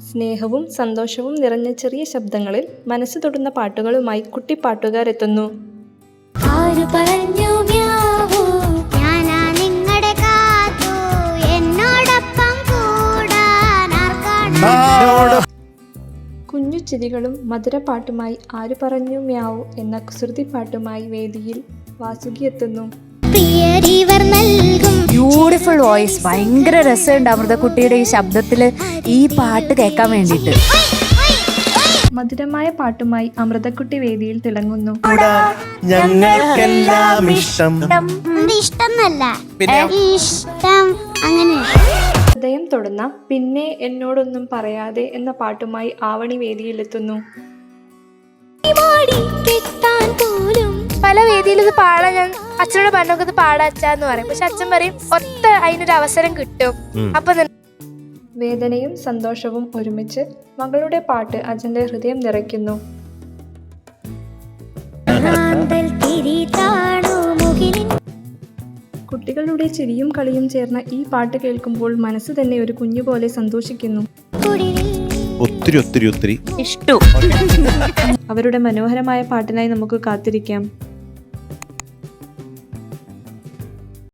സ്നേഹവും സന്തോഷവും നിറഞ്ഞ ചെറിയ ശബ്ദങ്ങളിൽ മനസ്സ് തൊടുന്ന പാട്ടുകളുമായി കുട്ടിപ്പാട്ടുകാരെത്തുന്നു. ആര് പറഞ്ഞു മ്യാവൂ? ഞാനാ നിങ്ങളുടെ കാത്തു എന്നോടൊപ്പം കൂടാൻ ആർക്കാണ് കുഞ്ഞു ചിരികളും മധുരപ്പാട്ടുമായി ആര് പറഞ്ഞു മ്യാവു എന്ന കുസൃതി പാട്ടുമായി വേദിയിൽ വാസുകി എത്തുന്നു. വോയിസ് ഭയങ്കര രസമുണ്ട് അമൃതക്കുട്ടിയുടെ ഈ ശബ്ദത്തിൽ ഈ പാട്ട് കേൾക്കാൻ വേണ്ടിയിട്ട്. മധുരമായ പാട്ടുമായി അമൃതക്കുട്ടി വേദിയിൽ തിളങ്ങുന്നു. ഞങ്ങൾക്കെല്ലാം ഇഷ്ടം. ഇഷ്ടം. അങ്ങനെ. ഹൃദയം തൊടുന്ന പിന്നെ എന്നോടൊന്നും പറയാതെ എന്ന പാട്ടുമായി ആവണി വേദിയിലെത്തുന്നു. പോലും വേദിയിൽ ഇത് പാടാൻ ഞാൻ അച്ഛനോട് പറഞ്ഞൊക്കെ ഇത് പാടാ അച്ഛാന്ന് പറയും. പക്ഷെ അച്ഛൻ പറയും ഒത്ത അതിനൊരു അവസരം കിട്ടും. അപ്പൊ വേദനയും സന്തോഷവും ഒരുമിച്ച് മകളുടെ പാട്ട് അച്ഛന്റെ ഹൃദയം നിറയ്ക്കുന്നു. കുട്ടികളുടെ ചിരിയും കളിയും ചേർന്ന ഈ പാട്ട് കേൾക്കുമ്പോൾ മനസ്സ് തന്നെ ഒരു കുഞ്ഞു പോലെ സന്തോഷിക്കുന്നു. ഒത്തിരി ഒത്തിരി ഒത്തിരി. ഇഷ്ടു. അവരുടെ മനോഹരമായ പാട്ടിനായി നമുക്ക് കാത്തിരിക്കാം.